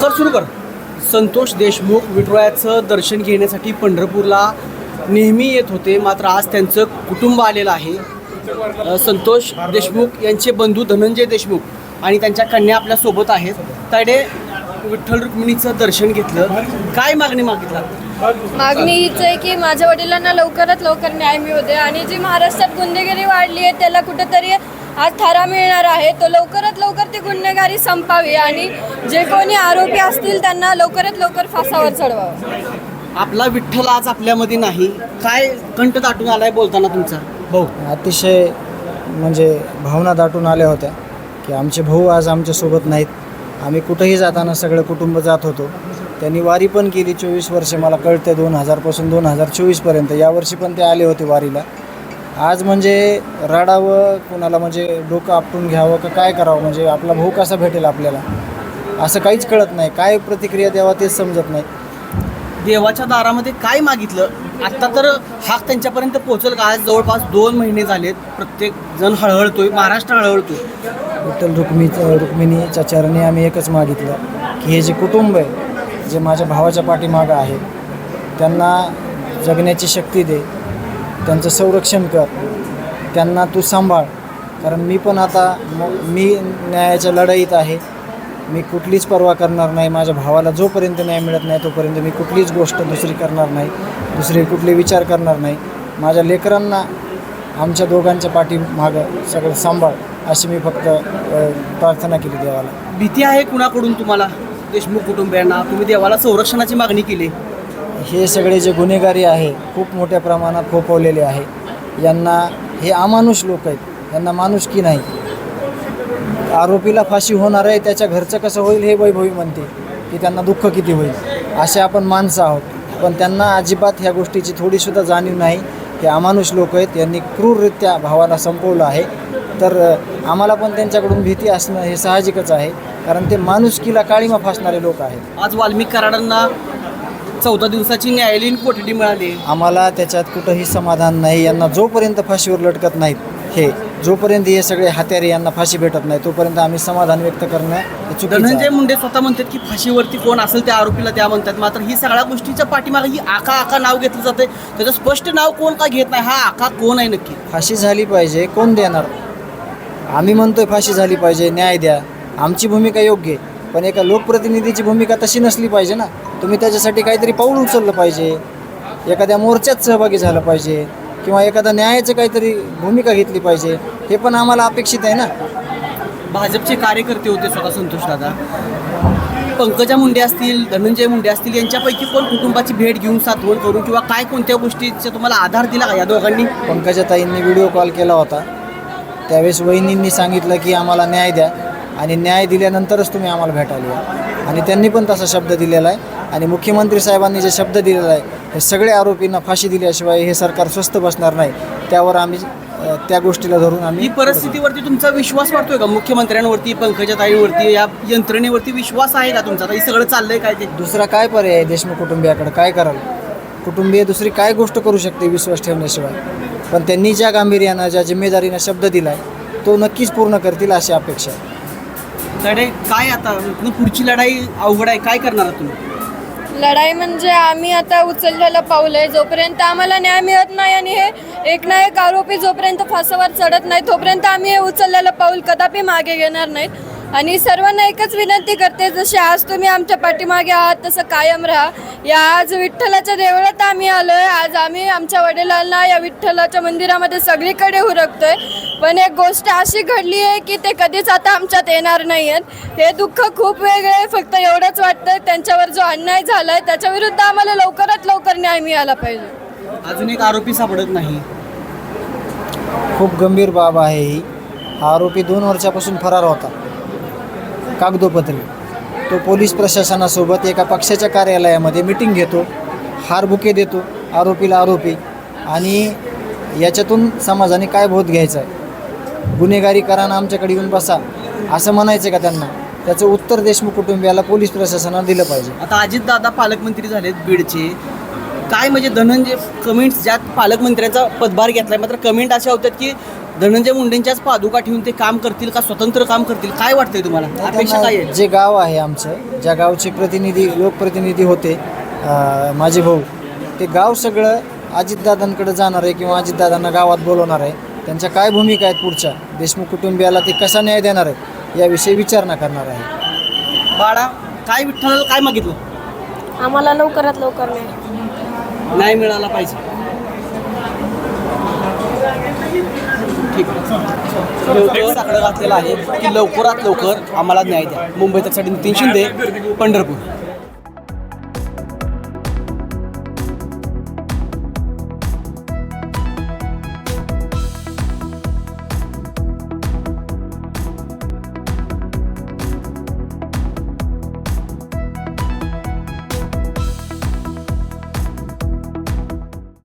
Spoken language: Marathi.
कर सुरू कर. संतोष देशमुख विठुरायाचं दर्शन घेण्यासाठी पंढरपूरला नेहमी येत होते. मात्र आज त्यांचं कुटुंब आलेलं आहे. संतोष देशमुख यांचे बंधू धनंजय देशमुख आणि त्यांच्या कन्या आपल्यासोबत आहेत. तायडे विठ्ठल रुक्मिणीचं दर्शन घेतलं. काय मागणी मागितला? मागणी हीच आहे की माझ्या वडिलांना लवकरात लवकर न्याय मिळू दे आणि जी महाराष्ट्रात गुन्हेगारी वाढली आहे त्याला कुठंतरी आज थारा मिळणार आहे. तो लवकरात लवकर ती गुन्हेगारी संपावी आणि जे कोणी आरोपी असतील त्यांना लवकरात लवकर फासावर चढवावं. आपला विठ्ठल आज आपल्यामध्ये नाही. काय कंठ दाटून आलाय बोलताना तुमचा? भाऊ अतिशय म्हणजे भावना दाटून आल्या होत्या की आमचे भाऊ आज आमच्यासोबत नाहीत. आम्ही कुठंही जाताना सगळं कुटुंब जात होतो. त्यांनी वारी पण केली चोवीस वर्षे. मला कळते दोन हजारपासून दोन हजार चोवीसपर्यंत यावर्षी पण ते आले होते वारीला. आज म्हणजे रडावं कुणाला म्हणजे डोकं आपटून घ्यावं का काय करावं? म्हणजे आपला भाऊ कसा भेटेल आपल्याला? असं काहीच कळत नाही. काय प्रतिक्रिया द्यावा तेच समजत नाही. देवाच्या दारामध्ये काय मागितलं? आत्ता तर हाक त्यांच्यापर्यंत पोहोचल का? आज जवळपास दोन महिने झालेत. प्रत्येक जण हळहळतोय. महाराष्ट्र हळहळतोय. विठ्ठल रुक्मी रुक्मिणीच्या चरणी आम्ही एकच मागितलं. की हे जे कुटुंब आहे जे माझ्या भावाच्या पाठीमागं आहे त्यांना जगण्याची शक्ती दे. त्यांचं संरक्षण कर. त्यांना तू सांभाळ. कारण मी पण आता मी न्यायाच्या लढाईत आहे. मी कुठलीच पर्वा करणार नाही. माझ्या भावाला जोपर्यंत न्याय मिळत नाही तोपर्यंत मी कुठलीच गोष्ट दुसरी करणार नाही. दुसरे कुठले विचार करणार नाही. माझ्या लेकरांना आमच्या दोघांच्या पाठीमागं सगळं सांभाळ अशी मी फक्त प्रार्थना केली देवाला. भीती आहे कुणाकडून तुम्हाला? देशमुख कुटुंबियांना. तुम्ही देवाला संरक्षणाची मागणी केली. हे सगळे जे गुन्हेगारी आहे खूप मोठ्या प्रमाणात खोपवलेले आहे. यांना हे अमानुष लोक आहेत. यांना माणुसकी नाही? आरोपीला फाशी होणार आहे त्याच्या घरचं कसं होईल हे वैभवी म्हणते की त्यांना दुःख किती होईल असे आपण माणसं आहोत. पण त्यांना अजिबात ह्या गोष्टीची थोडीसुद्धा जाणीव नाही. हे अमानुष लोक आहेत यांनी क्रूररित्या भावाला संपवलं आहे. तर आम्हाला पण त्यांच्याकडून भीती असणं हे साहजिकच आहे कारण ते माणुसकीला काळीमा फासणारे लोक आहेत. आज वाल्मिक कराडांना चौदा दिवसाची न्यायालयीन कोठडी मिळाली. आम्हाला त्याच्यात कुठंही समाधान नाही. यांना जोपर्यंत फाशीवर लटकत नाहीत हे जोपर्यंत हे सगळे हात्यारे यांना फाशी भेटत नाही तोपर्यंत आम्ही समाधान व्यक्त करणं हे चुकीचं धनंजय आहे. मुंडे स्वतः म्हणतात की फाशीवरती कोण असेल त्या आरोपीला द्या म्हणतात. मात्र ही सगळ्या गोष्टीच्या पाठीमागे ही आका आका नाव घेतलं जाते त्याचं स्पष्ट नाव कोण का घेत नाही? हा आका कोण आहे नक्की? फाशी झाली पाहिजे कोण देणार? आम्ही म्हणतोय फाशी झाली पाहिजे न्याय द्या. आमची भूमिका योग्य आहे. पण एका लोकप्रतिनिधीची भूमिका तशी नसली पाहिजे ना. तुम्ही त्याच्यासाठी काहीतरी पाऊल उचललं पाहिजे. एखाद्या मोर्चात सहभागी झालं पाहिजे. किंवा एखाद्या न्यायाचं काहीतरी भूमिका घेतली पाहिजे. हे पण आम्हाला अपेक्षित आहे ना. भाजपचे कार्यकर्ते होते स्वतः संतोष दादा. पंकजा मुंडे असतील धनंजय मुंडे असतील यांच्यापैकी कोण कुटुंबाची भेट घेऊन सातवण करून किंवा काय कोणत्या गोष्टीचा तुम्हाला आधार दिला का या दोघांनी? पंकजाताईंनी व्हिडिओ कॉल केला होता. त्यावेळेस वहिनींनी सांगितलं की आम्हाला न्याय द्या. आणि न्याय दिल्यानंतरच तुम्ही आम्हाला भेटायला या. आणि त्यांनी पण तसा शब्द दिलेला आहे. आणि मुख्यमंत्री साहेबांनी जे शब्द दिलेला आहे हे सगळे आरोपींना फाशी दिल्याशिवाय हे सरकार स्वस्थ बसणार नाही. त्यावर आम्ही त्या गोष्टीला धरून ही आम्ही परिस्थितीवरती तुमचा विश्वास वाटतोय का? मुख्यमंत्र्यांवरती पंकजाताईंवरती या यंत्रणेवरती विश्वास आहे का तुमचा? आता हे सगळं चाललंय काय ते? दुसरा काय पर्याय आहे देशमुख कुटुंबियाकडे? काय कराल? कुटुंबीय दुसरी काय गोष्ट करू शकते विश्वास ठेवण्याशिवाय? पण त्यांनी ज्या गांभीर्यानं ज्या जिम्मेदारीनं शब्द दिला आहे तो नक्कीच पूर्ण करतील अशी अपेक्षा आहे. लढाई काय आता? इथनं पुढची लढाई अवघड आहे. काय करणार आहात तुम्ही? लढाई म्हणजे आम्ही आता उचललेलं पाऊल आहे. जोपर्यंत आम्हाला न्याय मिळत नाही आणि हे एक ना एक आरोपी जोपर्यंत फासावर चढत नाही तोपर्यंत आम्ही हे उचललेलं पाऊल कदापि मागे घेणार नाहीत. आणि सर्वांना एकच विनंती करते जशी आज तुम्ही आमच्या पाठीमागे आहात तसं कायम राहा. या आज विठ्ठलाच्या देवळात आम्ही आलो आहे आज आम्ही आमच्या वडिलांना या विठ्ठलाच्या मंदिरामध्ये सगळीकडे हुरकतोय पण एक गोष्ट अशी घडली आहे की ते कधीच आता आमच्यात येणार नाही आहेत हे दुःख खूप वेगळे आहे. फक्त एवढंच वाटतं त्यांच्यावर जो अन्याय झाला आहे त्याच्याविरुद्ध आम्हाला लवकरात लवकर न्याय मिळाला पाहिजे. अजून एक आरोपी सापडत नाही. खूप गंभीर बाब आहे ही. हा आरोपी दोन वर्षापासून फरार होता. कागदोपत्री. तो पोलीस प्रशासनासोबत एका पक्षाच्या कार्यालयामध्ये मिटिंग घेतो हार बुके देतो आरोपीला आरोपी आणि याच्यातून समाजाने काय बोध घ्यायचा आहे? गुन्हेगारी करा ना आमच्याकडे येऊन बसा असं म्हणायचं का त्यांना? त्याचं उत्तर देशमुख कुटुंबियाला पोलीस प्रशासनानं दिलं पाहिजे. आता अजितदादा पालकमंत्री झालेत बीडचे. काय म्हणजे धनंजय कमेंट्स ज्यात पालकमंत्र्यांचा पदभार घेतलाय मात्र कमेंट अशा होत्यात की धनंजय मुंडेंच्याच पादुका ठेवून ते काम करतील का? स्वतंत्र काम करतील? काय वाटतंय तुम्हाला? अपेक्षा काय आहे? जे गाव आहे आमचं ज्या गावचे प्रतिनिधी लोकप्रतिनिधी होते अं, माझे भाऊ ते गाव सगळं अजितदादांकडे जाणार आहे किंवा अजितदादांना गावात बोलवणार आहे. त्यांच्या काय भूमिका आहेत पुढच्या? देशमुख कुटुंबियाला ते कसा न्याय देणार आहे याविषयी विचारणा करणार आहे. बाळा काय विठ्ठल काय मागितलं? आम्हाला लवकरात लवकर नाही नाही मिळाला पाहिजे. ठीक घातलेलं आहे. की लवकरात लवकर आम्हाला न्याय द्या. मुंबई तकसाठी नितीन शिंदे पंढरपूर.